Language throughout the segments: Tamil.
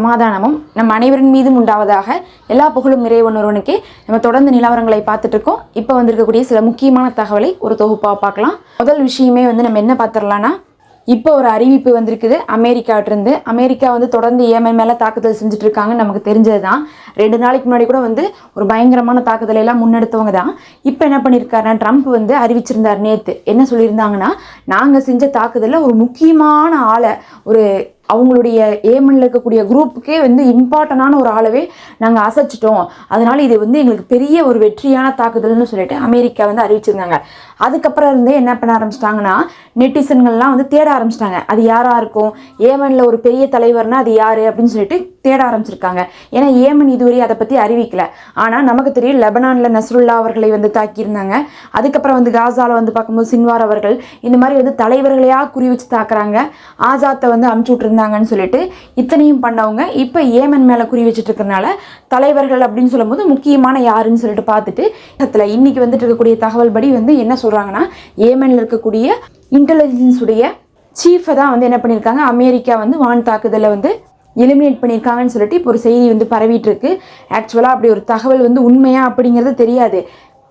சமாதானமும் நம் அனைவரின் மீதும் உண்டாவதாக எல்லா புகழும் இறைவன் ஒருவனுக்கே. நம்ம தொடர்ந்து நிலவரங்களை பார்த்துட்டு இருக்கோம். இப்போ வந்திருக்கக்கூடிய சில முக்கியமான தகவலை ஒரு தொகுப்பாக பார்க்கலாம். முதல் விஷயமே வந்து நம்ம என்ன பார்த்துடலாம்னா இப்போ ஒரு அறிவிப்பு வந்திருக்குது. அமெரிக்காட்டிருந்து அமெரிக்கா வந்து தொடர்ந்து ஏமன் மேலே தாக்குதல் செஞ்சுட்டு இருக்காங்கன்னு நமக்கு தெரிஞ்சது தான் ரெண்டு நாளைக்கு முன்னாடி கூட வந்து ஒரு பயங்கரமான தாக்குதலை எல்லாம் முன்னெடுத்தவங்க தான். இப்போ என்ன பண்ணியிருக்காருன்னா ட்ரம்ப் வந்து அறிவிச்சிருந்தார் நேற்று என்ன சொல்லியிருந்தாங்கன்னா நாங்கள் செஞ்ச தாக்குதலில் ஒரு முக்கியமான ஆளை ஒரு அவங்களுடைய ஏமனில் இருக்கக்கூடிய குரூப்புக்கே வந்து இம்பார்ட்டண்டான ஒரு ஆளவே நாங்கள் அசைச்சிட்டோம். அதனால் இது வந்து எங்களுக்கு பெரிய ஒரு வெற்றியான தாக்குதல்னு சொல்லிட்டு அமெரிக்கா வந்து அறிவிச்சிருந்தாங்க. அதுக்கப்புறம் இருந்தே என்ன பண்ண ஆரம்பிச்சிட்டாங்கன்னா நெட்டிசன்கள்லாம் வந்து தேட ஆரம்பிச்சிட்டாங்க. அது யாராக இருக்கும்? ஏமனில் ஒரு பெரிய தலைவர்னால் அது யார் அப்படின்னு சொல்லிட்டு தேட ஆரம்பிச்சிருக்காங்க. ஏன்னா ஏமன் இதுவரை அதை பற்றி அறிவிக்கல. ஆனால் நமக்கு தெரியும் லெபனானில் நஸ்ருல்லா அவர்களை வந்து தாக்கியிருந்தாங்க. அதுக்கப்புறம் வந்து காசாவில் வந்து பார்க்கும்போது சின்வார் அவர்கள் இந்த மாதிரி வந்து தலைவர்களையாக குறி வச்சு தாக்குறாங்க. ஆசாத்தை வந்து அமுச்சு இருந்தாங்கன்னு சொல்லிட்டு இத்தனையும் பண்ணவங்க இப்போ ஏமன் மேலே குறி வச்சுட்டு இருக்கிறனால தலைவர்கள் அப்படின்னு சொல்லும்போது முக்கியமான யாருன்னு சொல்லிட்டு பார்த்துட்டு அதில் இன்னைக்கு வந்துட்டு இருக்கக்கூடிய தகவல் படி வந்து என்ன சொல்கிறாங்கன்னா ஏமனில் இருக்கக்கூடிய இன்டெலிஜென்ஸுடைய சீஃபை தான் வந்து என்ன பண்ணியிருக்காங்க அமெரிக்கா வந்து வான் தாக்குதலை வந்து எலிமினேட் பண்ணியிருக்காங்கன்னு சொல்லிட்டு இப்போ ஒரு செய்தி வந்து பரவிட்டு இருக்கு. ஆக்சுவலாக அப்படி ஒரு தகவல் வந்து உண்மையா அப்படிங்கிறது தெரியாது.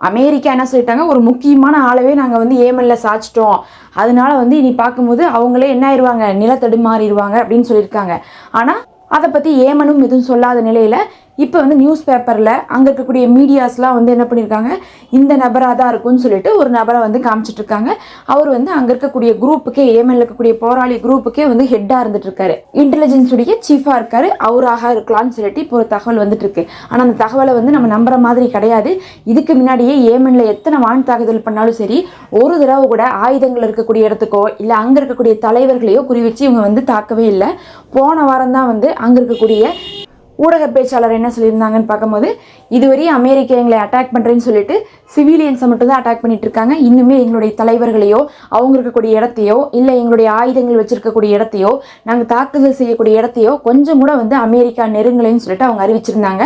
அமெரிக்கா என்ன சொல்லிட்டாங்க? ஒரு முக்கியமான ஆளவே நாங்கள் வந்து ஏமனில் சாச்சிட்டோம். அதனால வந்து இனி பார்க்கும்போது அவங்களே என்ன ஆயிடுவாங்க நிலத்தடுமாறிடுவாங்க அப்படின்னு சொல்லியிருக்காங்க. ஆனால் அதை பற்றி ஏமனும் எதுவும் சொல்லாத நிலையில் இப்போ வந்து நியூஸ் பேப்பரில் அங்கே இருக்கக்கூடிய மீடியாஸ்லாம் வந்து என்ன பண்ணியிருக்காங்க இந்த நபராக தான் இருக்கும்னு சொல்லிட்டு ஒரு நபரை வந்து காமிச்சிட்ருக்காங்க அவர் வந்து அங்கே இருக்கக்கூடிய குரூப்புக்கே ஏமனில் இருக்கக்கூடிய போராளி குரூப்புக்கே வந்து ஹெட்டாக இருந்துட்டு இருக்காரு. சீஃபாக இருக்காரு. அவராக இருக்கலாம்னு சொல்லிட்டு இப்போ ஒரு தகவல் வந்துட்டு இருக்கு. ஆனால் அந்த தகவலை வந்து நம்ம நம்புற மாதிரி கிடையாது. இதுக்கு முன்னாடியே ஏமனில் எத்தனை வான் தாக்குதல் பண்ணாலும் சரி ஒரு தடவை கூட ஆயுதங்கள் இருக்கக்கூடிய இடத்துக்கோ இல்லை அங்கே இருக்கக்கூடிய தலைவர்களையோ குறி வச்சு இவங்க வந்து தாக்கவே இல்லை. போன வாரம் தான் வந்து அங்கே இருக்கக்கூடிய ஊடக பேச்சாளர் என்ன சொல்லியிருந்தாங்கன்னு பார்க்கும்போது இதுவரையும் அமெரிக்கா எங்களை அட்டாக் பண்ணுறேன்னு சொல்லிட்டு சிவிலியன்ஸை மட்டும் தான் அட்டாக் பண்ணிட்டு இருக்காங்க இன்னுமே எங்களுடைய தலைவர்களையோ அவங்க இருக்கக்கூடிய இடத்தையோ இல்லை எங்களுடைய ஆயுதங்கள் வச்சிருக்கக்கூடிய இடத்தையோ நாங்கள் தாக்குதல் செய்யக்கூடிய இடத்தையோ கொஞ்சம் கூட வந்து அமெரிக்கா நெருங்கலைன்னு சொல்லிட்டு அவங்க அறிவிச்சிருந்தாங்க.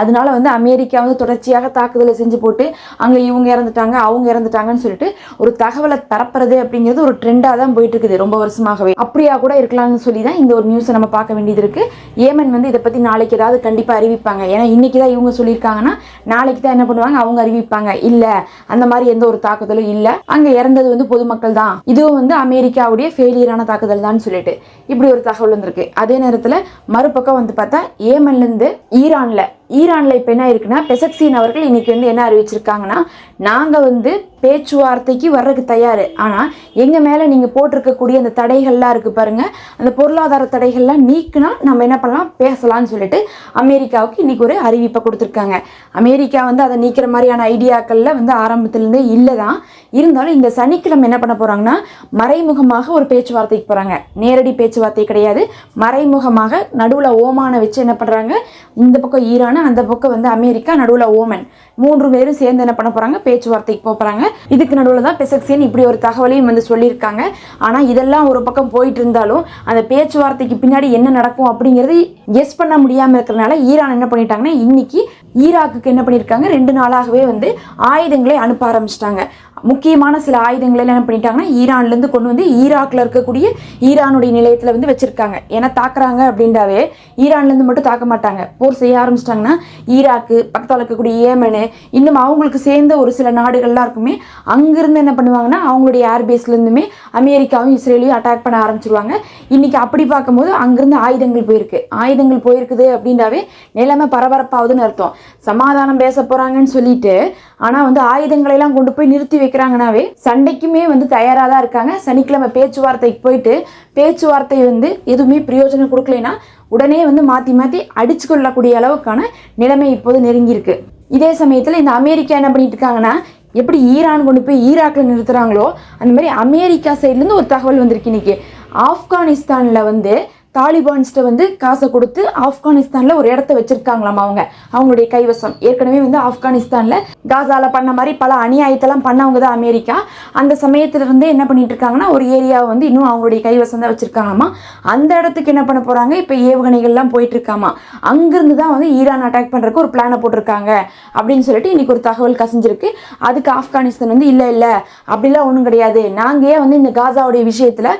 அதனால வந்து அமெரிக்கா வந்து தொடர்ச்சியாக தாக்குதலை செஞ்சு போட்டு அங்கே இவங்க இறந்துட்டாங்க அவங்க இறந்துட்டாங்கன்னு சொல்லிட்டு ஒரு தகவலை பரப்புறது அப்படிங்கிறது ஒரு ட்ரெண்டாக தான் போயிட்டு இருக்குது ரொம்ப வருஷமாகவே. அப்படியா கூட இருக்கலாம்னு சொல்லி தான் இந்த ஒரு நியூஸை நம்ம பார்க்க வேண்டியது இருக்கு. ஏமன் வந்து இதை பற்றி நாளைக்கு ஏதாவது கண்டிப்பாக அறிவிப்பாங்க. ஏன்னா இன்றைக்கி தான் இவங்க சொல்லியிருக்காங்கன்னா நாளைக்கு தான் என்ன பண்ணுவாங்க? அவங்க அறிவிப்பாங்க. இல்லை அந்த மாதிரி எந்த ஒரு தாக்குதலும் இல்லை. அங்கே இறந்தது வந்து பொதுமக்கள் தான். இதுவும் வந்து அமெரிக்காவுடைய ஃபெயிலியரான தாக்குதல் தான் சொல்லிட்டு இப்படி ஒரு தகவல் வந்திருக்கு. அதே நேரத்தில் மறுபக்கம் வந்து பார்த்தா ஏமன்லேருந்து ஈரானில் ஈரானில் இப்போ என்ன இருக்குன்னா பெசக்சீன் அவர்கள் இன்றைக்கி வந்து என்ன அறிவிச்சிருக்காங்கன்னா நாங்கள் வந்து பேச்சுவார்த்தைக்கு வர்றதுக்கு தயார். ஆனால் எங்கள் மேலே நீங்கள் போட்டிருக்கக்கூடிய அந்த தடைகள்லாம் இருக்குது பாருங்கள் அந்த பொருளாதார தடைகள்லாம் நீக்குனா நம்ம என்ன பண்ணலாம்? பேசலாம்னு சொல்லிட்டு அமெரிக்காவுக்கு இன்றைக்கி ஒரு அறிவிப்பை கொடுத்துருக்காங்க. அமெரிக்கா வந்து அதை நீக்கிற மாதிரியான ஐடியாக்களில் வந்து ஆரம்பத்துலேருந்தே இல்லை தான் இருந்தாலும் இந்த சனிக்கிழமை என்ன பண்ண போகிறாங்கன்னா மறைமுகமாக ஒரு பேச்சுவார்த்தைக்கு போகிறாங்க நேரடி பேச்சுவார்த்தை கிடையாது. மறைமுகமாக நடுவில் ஓமானை வச்சு என்ன பண்ணுறாங்க இந்த பக்கம் ஈரான் அந்த பக்கம் வந்து அமெரிக்கா நடுவில் ஓமன். மூன்று பேரும் சேர்ந்து என்ன பண்ண போகிறாங்க பேச்சுவார்த்தைக்கு போக போகிறாங்க இதுக்கு நடுவில் தான் பெசக்சியன் இப்படி ஒரு தகவலையும் வந்து சொல்லியிருக்காங்க. ஆனால் இதெல்லாம் ஒரு பக்கம் போயிட்டு இருந்தாலும் அந்த பேச்சுவார்த்தைக்கு பின்னாடி என்ன நடக்கும் அப்படிங்கிறது எஸ் பண்ண முடியாமல் இருக்கிறனால ஈரான் என்ன பண்ணிட்டாங்கன்னா இன்னைக்கு ஈராக்குக்கு என்ன பண்ணியிருக்காங்க? ரெண்டு நாளாகவே வந்து ஆயுதங்களை அனுப்ப ஆரம்பிச்சிட்டாங்க. முக்கியமான சில ஆயுதங்களை எல்லாம் என்ன பண்ணிட்டாங்கன்னா ஈரான்லேருந்து கொண்டு வந்து ஈராக்கில் இருக்கக்கூடிய ஈரானுடைய நிலையத்தில் வந்து வச்சுருக்காங்க. ஏன்னா தாக்குறாங்க அப்படின்றாவே ஈரான்லேருந்து மட்டும் தாக்க மாட்டாங்க. போர் செய்ய ஆரம்பிச்சிட்டாங்கன்னா ஈராக்கு பக்கத்தில் இருக்கக்கூடிய ஏமனு இன்னும் அவங்களுக்கு சேர்ந்த ஒரு சில நாடுகள்லாம் இருக்குமே அங்கேருந்து என்ன பண்ணுவாங்கன்னா அவங்களுடைய ஏர்பேஸ்லேருந்துமே அமெரிக்காவும் இஸ்ரேலையும் அட்டாக் பண்ண ஆரம்பிச்சிருவாங்க. இன்னைக்கு அப்படி பார்க்கும்போது அங்கேருந்து ஆயுதங்கள் போயிருக்கு. ஆயுதங்கள் போயிருக்குது அப்படின்றாவே நிலைமை பரபரப்பாகுதுன்னு அர்த்தம். சமாதானம் பேச போகிறாங்கன்னு சொல்லிட்டு ஆனால் வந்து ஆயுதங்களை எல்லாம் கொண்டு போய் நிறுத்தி வைக்கிறாங்கனாவே சண்டைக்குமே வந்து தயாராக தான் இருக்காங்க. சனிக்கிழமை பேச்சுவார்த்தைக்கு போயிட்டு பேச்சுவார்த்தை வந்து எதுவுமே பிரயோஜனம் கொடுக்கலைன்னா உடனே வந்து மாற்றி மாற்றி அடிச்சு கொள்ளக்கூடிய அளவுக்கான நிலைமை இப்போது நெருங்கியிருக்கு. இதே சமயத்தில் இந்த அமெரிக்கா என்ன பண்ணிட்டு இருக்காங்கன்னா எப்படி ஈரான் கொண்டு போய் ஈராக்கில் நிறுத்துறாங்களோ அந்த மாதிரி அமெரிக்கா சைட்லேருந்து ஒரு தகவல் வந்திருக்கு இன்னைக்கு. ஆப்கானிஸ்தானில் வந்து தாலிபான்ஸ்ட்ட வந்து காசை கொடுத்து ஆப்கானிஸ்தானில் ஒரு இடத்த வச்சுருக்காங்களாம் அவங்க. அவங்களுடைய கைவசம். ஏற்கனவே வந்து ஆப்கானிஸ்தானில் காசாவில் பண்ண மாதிரி பல அநியாயத்தெல்லாம் பண்ணவங்க தான் அமெரிக்கா. அந்த சமயத்திலிருந்தே என்ன பண்ணிட்டு இருக்காங்கன்னா ஒரு ஏரியாவை வந்து இன்னும் அவங்களுடைய கைவசம் தான் வச்சிருக்காங்களாமா. அந்த இடத்துக்கு என்ன பண்ண போகிறாங்க இப்போ ஏவுகணைகள்லாம் போயிட்டு இருக்காமா தான் வந்து ஈரான் அட்டாக் பண்ணுறக்கு ஒரு பிளானை போட்டிருக்காங்க. அப்படின்னு சொல்லிட்டு இன்றைக்கி ஒரு தகவல் கசிஞ்சிருக்கு. அதுக்கு ஆப்கானிஸ்தான் வந்து இல்லை இல்லை அப்படிலாம் ஒன்றும் கிடையாது. நாங்கள் ஏன் வந்து இந்த காசாவுடைய விஷயத்தில்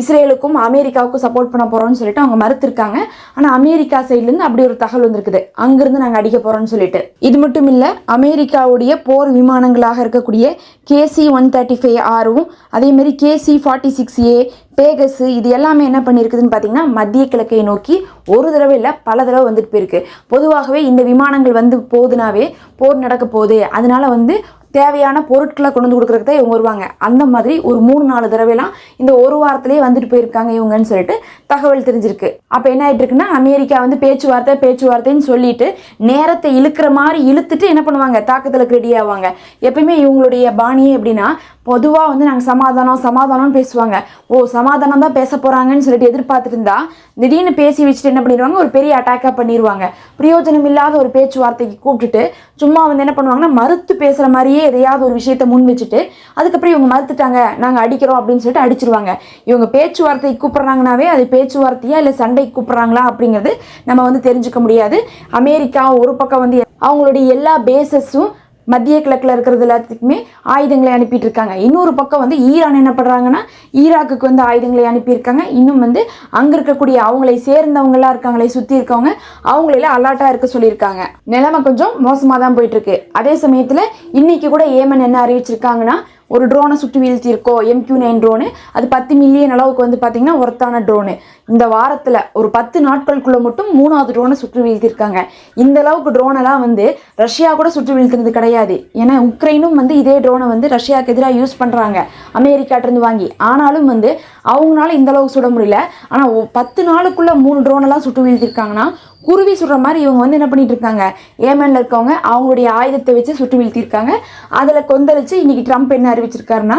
இஸ்ரேலுக்கும் அமெரிக்காவுக்கும் சப்போர்ட் பண்ண போகிறோம்னு சொல்லிட்டு அவங்க மறுத்திருக்காங்க. ஆனால் அமெரிக்கா சைட்லேருந்து அப்படி ஒரு தகவல் வந்திருக்குது. அங்கேருந்து நாங்கள் அடிக்க போகிறோம்னு சொல்லிட்டு. இது மட்டும் இல்லை அமெரிக்காவுடைய போர் விமானங்களாக இருக்கக்கூடிய கேசி ஒன் தேர்ட்டி ஃபைவ் ஆரும் அதேமாரி கேசி ஃபார்ட்டி சிக்ஸ் ஏ பேகஸு இது எல்லாமே என்ன பண்ணியிருக்குதுன்னு பார்த்தீங்கன்னா மத்திய கிழக்கை நோக்கி ஒரு தடவை இல்லை பல தடவை வந்துட்டு போயிருக்கு. பொதுவாகவே இந்த விமானங்கள் வந்து போகுதுனாவே போர் நடக்க போகுது. அதனால வந்து தேவையான பொருட்களை கொண்டு வந்து கொடுக்குறதுக்கு தான் இவங்க வருவாங்க. அந்த மாதிரி ஒரு மூணு நாலு தடவைலாம் இந்த ஒரு வாரத்திலேயே வந்துட்டு போயிருக்காங்க இவங்கன்னு சொல்லிட்டு தகவல் தெரிஞ்சிருக்கு. அப்போ என்ன ஆகிட்டு இருக்குன்னா அமெரிக்கா வந்து பேச்சுவார்த்தை பேச்சுவார்த்தைன்னு சொல்லிட்டு நேரத்தை இழுக்கிற மாதிரி இழுத்துட்டு என்ன பண்ணுவாங்க? தாக்கத்தில் ரெடி ஆவாங்க. எப்பயுமே இவங்களுடைய பாணியே எப்படின்னா பொதுவாக வந்து நாங்கள் சமாதானம் சமாதானம்னு பேசுவாங்க. ஓ சமாதானம் தான் பேச போகிறாங்கன்னு சொல்லிட்டு எதிர்பார்த்துட்டு இருந்தா திடீர்னு பேசி வச்சுட்டு என்ன பண்ணிடுவாங்க? ஒரு பெரிய அட்டாக்காக பண்ணிடுவாங்க பிரயோஜனம் இல்லாத ஒரு பேச்சுவார்த்தைக்கு கூப்பிட்டுட்டு சும்மா வந்து என்ன பண்ணுவாங்கன்னா மறுத்து பேசுகிற மாதிரியே எதையாவது ஒரு விஷயத்தை முன் வச்சுட்டு அதுக்கப்புறம் இவங்க மறுத்துட்டாங்க நாங்கள் அடிக்கிறோம் அப்படின்னு சொல்லிட்டு அடிச்சிருவாங்க. இவங்க பேச்சுவார்த்தைக்கு கூப்பிட்றாங்கனாவே அது பேச்சுவார்த்தையா இல்லை சண்டைக்கு கூப்பிட்றாங்களா அப்படிங்கிறது நம்ம வந்து தெரிஞ்சுக்க முடியாது. அமெரிக்கா ஒரு பக்கம் வந்து அவங்களுடைய எல்லா பேசஸும் மத்திய கிழக்கில் இருக்கிறது எல்லாத்துக்குமே ஆயுதங்களை அனுப்பிட்டு இருக்காங்க இன்னொரு பக்கம் வந்து ஈரான் என்ன பண்ணுறாங்கன்னா ஈராக்குக்கு வந்து ஆயுதங்களை அனுப்பியிருக்காங்க. இன்னும் வந்து அங்கே இருக்கக்கூடிய அவங்களை சேர்ந்தவங்களாம் இருக்காங்களே சுற்றி இருக்கவங்க அவங்களெல்லாம் அலாட்டாக இருக்க சொல்லியிருக்காங்க. நிலைமை கொஞ்சம் மோசமாக தான் போயிட்டுருக்கு. அதே சமயத்தில் இன்னைக்கு கூட ஏமன் என்ன அறிவிச்சிருக்காங்கன்னா ஒரு ட்ரோனை சுட்டு வீழ்த்தியிருக்கோ எம்கியூ நைன் ட்ரோனு அது பத்து மில்லியன் அளவுக்கு வந்து பார்த்தீங்கன்னா ஒர்த்தான ட்ரோனு இந்த வாரத்தில் ஒரு பத்து நாட்களுக்குள்ளே மட்டும் மூணாவது ட்ரோனை சுட்டு வீழ்த்தியிருக்காங்க. இந்த அளவுக்கு ட்ரோனெல்லாம் வந்து ரஷ்யா கூட சுட்டு வீழ்த்தினது கிடையாது. ஏன்னா உக்ரைனும் வந்து இதே ட்ரோனை வந்து ரஷ்யாவுக்கு எதிராக யூஸ் பண்ணுறாங்க அமெரிக்காட்டிருந்து வாங்கி. ஆனாலும் வந்து அவங்களால இந்த அளவுக்கு சுட முடியல. ஆனால் பத்து நாளுக்குள்ளே மூணு ட்ரோனெல்லாம் சுட்டு வீழ்த்திருக்காங்கன்னா குருவி சுடுற மாதிரி இவங்க வந்து என்ன பண்ணிட்டு இருக்காங்க ஏமன்ல இருக்கவங்க அவங்களுடைய ஆயுதத்தை வச்சு சுட்டு வீழ்த்தியிருக்காங்க. அதில் கொந்தளிச்சு இன்னைக்கு ட்ரம்ப் என்ன அறிவிச்சிருக்காருன்னா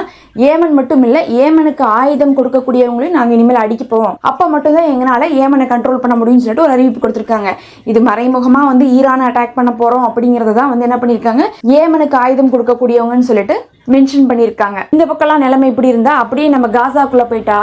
ஏமன் மட்டும் இல்லை ஏமனுக்கு ஆயுதம் கொடுக்கக்கூடியவங்களையும் நாங்கள் இனிமேல் அடிக்க போவோம் அப்போ மட்டும்தான் எங்களால் ஏமனை கண்ட்ரோல் பண்ண முடியும்னு சொல்லிட்டு ஒரு அறிவிப்பு கொடுத்துருக்காங்க. இது மறைமுகமாக வந்து ஈரானை அட்டாக் பண்ண போகிறோம் அப்படிங்கிறத தான் வந்து என்ன பண்ணியிருக்காங்க? ஏமனுக்கு ஆயுதம் கொடுக்கக்கூடியவங்கன்னு சொல்லிட்டு மென்ஷன் பண்ணியிருக்காங்க. இந்த பக்கம்லாம் நிலைமை இப்படி இருந்தால் அப்படியே நம்ம காசாக்குள்ளே போயிட்டா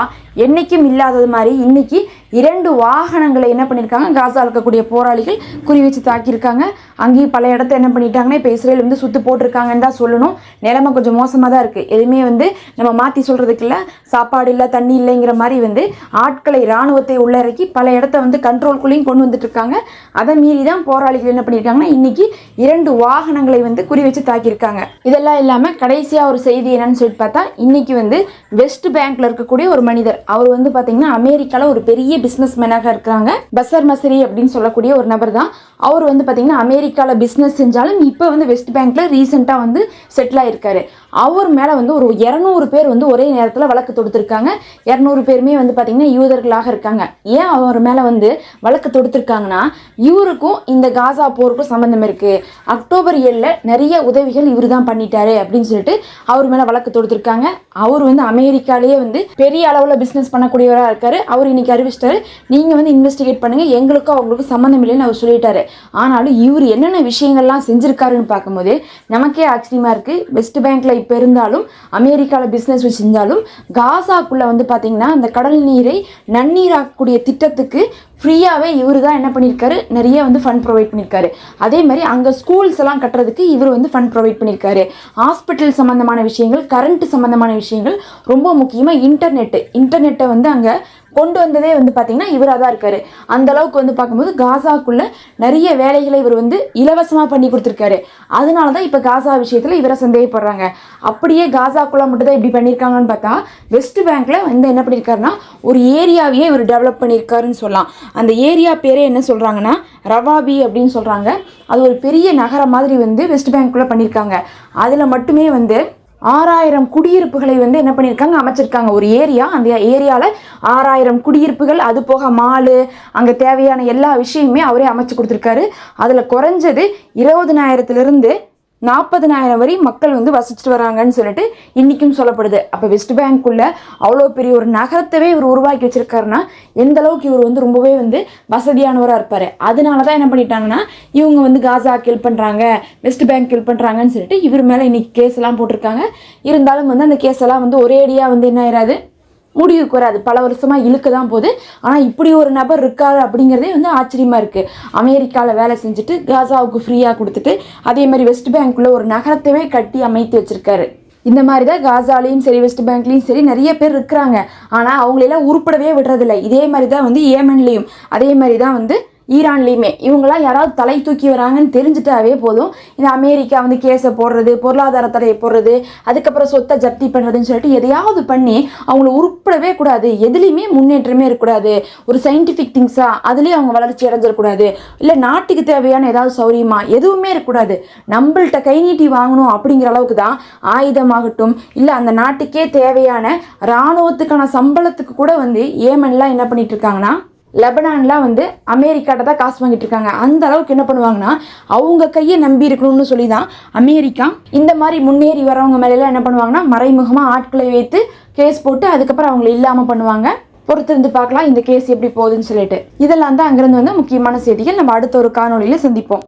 என்றைக்கும் இல்லாதது மாதிரி இன்னைக்கு இரண்டு வாகனங்களை என்ன பண்ணியிருக்காங்க காசா இருக்கக்கூடிய போராளிகள் குறி வச்சு தாக்கியிருக்காங்க. அங்கேயும் பல இடத்த என்ன பண்ணிட்டாங்கன்னா இப்போ இஸ்ரேல் வந்து சுத்து போட்டிருக்காங்கன்னு தான் சொல்லணும். நிலைமை கொஞ்சம் மோசமாக தான் இருக்குது எதுவுமே வந்து நம்ம மாற்றி சொல்கிறதுக்கு இல்லை சாப்பாடு இல்லை தண்ணி இல்லைங்கிற மாதிரி வந்து ஆட்களை இராணுவத்தை உள்ளடக்கி பல இடத்த வந்து கண்ட்ரோல்குள்ளேயும் கொண்டு வந்துட்டுருக்காங்க அதை மீறி தான் போராளிகள் என்ன பண்ணியிருக்காங்கன்னா இன்னைக்கு இரண்டு வாகனங்களை வந்து குறி வச்சு தாக்கியிருக்காங்க. இதெல்லாம் இல்லாமல் கடைசி கடைசியாக ஒரு செய்தி என்னன்னு சொல்லிட்டு பார்த்தா இன்னைக்கு வந்து வெஸ்ட் பேங்க்ல இருக்கக்கூடிய ஒரு மனிதர். அவர் வந்து பார்த்திங்கன்னா அமெரிக்காவில் ஒரு பெரிய பிஸ்னஸ் மேனாக இருக்கிறாங்க. பசர் மசரி அப்படின்னு சொல்லக்கூடிய ஒரு நபர் தான் அவர் வந்து பார்த்திங்கன்னா அமெரிக்காவில் பிஸ்னஸ் செஞ்சாலும் இப்போ வந்து வெஸ்ட் பேங்க்கில் ரீசெண்டாக வந்து செட்டில் ஆகிருக்காரு அவர் மேலே வந்து ஒரு இரநூறு பேர் வந்து ஒரே நேரத்தில் வழக்கு தொடுத்திருக்காங்க. இரநூறு பேருமே வந்து பார்த்தீங்கன்னா யூதர்களாக இருக்காங்க. ஏன் அவர் மேலே வந்து வழக்கு தொடுத்திருக்காங்கன்னா இவருக்கும் இந்த காசா போருக்கும் சம்மந்தம் இருக்குது அக்டோபர் ஏழில் நிறைய உதவிகள் இவர் தான் பண்ணிட்டாரு அப்படின்னு சொல்லிட்டு அவர் மேலே வழக்கு தொடுத்திருக்காங்க. அவர் வந்து அமெரிக்காலேயே வந்து பெரிய அளவில் பிஸ்னஸ் பண்ணக்கூடியவராக இருக்கார். அவர் இன்னைக்கு அறிவிச்சிட்டாரு. நீங்கள் வந்து இன்வெஸ்டிகேட் பண்ணுங்கள் எங்களுக்கும் அவங்களுக்கும் சம்மந்தம் இல்லைன்னு அவர் சொல்லிட்டாரு. ஆனாலும் இவர் என்னென்ன விஷயங்கள்லாம் செஞ்சுருக்காருன்னு பார்க்கும்போது நமக்கே ஆச்சரியமாக இருக்குது வெஸ்ட் பேங்க்கில் இப்போ இருந்தாலும் அமெரிக்காவில் பிஸ்னஸ் வச்சுருந்தாலும் காசாக்குள்ளே வந்து பார்த்திங்கன்னா அந்த கடல் நீரை நன்னீராக்கக்கூடிய திட்டத்துக்கு ஃப்ரீயாகவே இவர் தான் என்ன பண்ணியிருக்காரு நிறைய வந்து ஃபண்ட் ப்ரொவைட் பண்ணியிருக்காரு அதே மாதிரி அங்கே ஸ்கூல்ஸ் எல்லாம் கட்டுறதுக்கு இவர் வந்து ஃபண்ட் ப்ரொவைட் பண்ணியிருக்காரு ஹாஸ்பிட்டல் சம்மந்தமான விஷயங்கள் கரண்ட் சம்மந்தமான விஷயங்கள் ரொம்ப முக்கியமாக இன்டர்நெட்டு இன்டர்நெட்டை வந்து அங்கே கொண்டு வந்ததே வந்து பார்த்தீங்கன்னா இவராக தான் இருக்காரு. அந்த அளவுக்கு வந்து பார்க்கும்போது காசாக்குள்ள நிறைய வேலைகளை இவர் வந்து இலவசமாக பண்ணி கொடுத்துருக்காரு. அதனால தான் இப்போ காசா விஷயத்தில் இவரை சந்தேகப்படுறாங்க. அப்படியே காசாக்குள்ள மட்டும் தான் இப்படி பண்ணியிருக்காங்கன்னு பார்த்தா வெஸ்ட் பேங்க்ல வந்து என்ன பண்ணியிருக்காருன்னா ஒரு ஏரியாவையே இவர் டெவலப் பண்ணியிருக்காருன்னு சொல்லலாம். அந்த ஏரியா பேரே என்ன சொல்கிறாங்கன்னா ரவாபி அப்படின்னு சொல்கிறாங்க அது ஒரு பெரிய நகரம் மாதிரி வந்து வெஸ்ட் பேங்க்குள்ளே பண்ணியிருக்காங்க. அதில் மட்டுமே வந்து ஆறாயிரம் குடியிருப்புகளை வந்து என்ன பண்ணியிருக்காங்க? அமைச்சிருக்காங்க. ஒரு ஏரியா. அந்த ஏரியாவில் ஆறாயிரம் குடியிருப்புகள் அது போக மாலு அங்கே தேவையான எல்லா விஷயமுமே அவரே அமைச்சு கொடுத்துருக்காரு. அதில் குறைஞ்சது இருபதனாயிரத்துலேருந்து நாற்பதனாயிரம் வரை மக்கள் வந்து வசிச்சுட்டு வராங்கன்னு சொல்லிட்டு இன்றைக்கும் சொல்லப்படுது. அப்போ வெஸ்ட் பேங்க்குள்ள அவ்வளோ பெரிய ஒரு நகரத்தவே இவர் உருவாக்கி வச்சிருக்காருன்னா எந்த அளவுக்கு இவர் வந்து ரொம்பவே வந்து வசதியானவராக இருப்பார்? அதனால தான் என்ன பண்ணிட்டாங்கன்னா இவங்க வந்து காசா கில் பண்ணுறாங்க வெஸ்ட் பேங்க் கில் பண்ணுறாங்கன்னு சொல்லிட்டு இவர் மேலே இன்றைக்கி கேஸ் எல்லாம் போட்டிருக்காங்க. இருந்தாலும் வந்து அந்த கேஸ் எல்லாம் வந்து ஒரேடியாக வந்து என்ன ஆயிடாது முடிவுக்கு வராது பல வருஷமாக இழுக்க தான் போகுது. ஆனால் இப்படி ஒரு நபர் இருக்காரு அப்படிங்கிறதே வந்து ஆச்சரியமாக இருக்குது அமெரிக்காவில் வேலை செஞ்சுட்டு காசாவுக்கு ஃப்ரீயாக கொடுத்துட்டு அதே மாதிரி வெஸ்ட் பேங்க்குள்ள ஒரு நகரத்தவே கட்டி அமைத்து வச்சுருக்காரு. இந்த மாதிரி தான் காசாலையும் சரி வெஸ்ட் பேங்க்லேயும் சரி நிறைய பேர் இருக்கிறாங்க. ஆனால் அவங்களெல்லாம் உருப்படவே விடுறதில்ல. இதே மாதிரி தான் வந்து ஏமன்லேயும் அதே மாதிரி தான் வந்து ஈரான்லேயுமே. இவங்களாம் யாராவது தலை தூக்கி வராங்கன்னு தெரிஞ்சுட்டாவே போதும். இந்த அமெரிக்கா வந்து கேஸை போடுறது பொருளாதார தடையை போடுறது அதுக்கப்புறம் சொத்தை ஜப்தி பண்ணுறதுன்னு சொல்லிட்டு எதையாவது பண்ணி அவங்கள உருப்படவே கூடாது. எதுலேயுமே முன்னேற்றமே இருக்கக்கூடாது. ஒரு சயின்டிஃபிக் திங்ஸாக அதுலேயும் அவங்க வளர்ச்சி அடைஞ்சிடக்கூடாது. இல்லை நாட்டுக்கு தேவையான ஏதாவது சௌரியமா எதுவுமே இருக்கக்கூடாது. நம்மள்கிட்ட கை நீட்டி வாங்கணும் அப்படிங்கிற அளவுக்கு தான் ஆயுதமாகட்டும் இல்லை அந்த நாட்டுக்கே தேவையான இராணுவத்துக்கான சம்பளத்துக்கு கூட வந்து ஏமன்லாம் என்ன பண்ணிட்டு இருக்காங்கன்னா லெபனான்லாம் வந்து அமெரிக்காட்ட தான் காசு வாங்கிட்டு இருக்காங்க. அந்த அளவுக்கு என்ன பண்ணுவாங்கன்னா அவங்க கையை நம்பி இருக்கணும்னு சொல்லி தான் அமெரிக்கா இந்த மாதிரி முன்னேறி வரவங்க மேலெல்லாம் என்ன பண்ணுவாங்கன்னா மறைமுகமாக ஆட்களை வைத்து கேஸ் போட்டு அதுக்கப்புறம் அவங்கள இல்லாமல் பண்ணுவாங்க. பொறுத்திருந்து பார்க்கலாம் இந்த கேஸ் எப்படி போகுதுன்னு சொல்லிட்டு. இதெல்லாம் தான் அங்கேருந்து வந்து முக்கியமான செய்திகள். நம்ம அடுத்த ஒரு காணொளியில் சந்திப்போம்.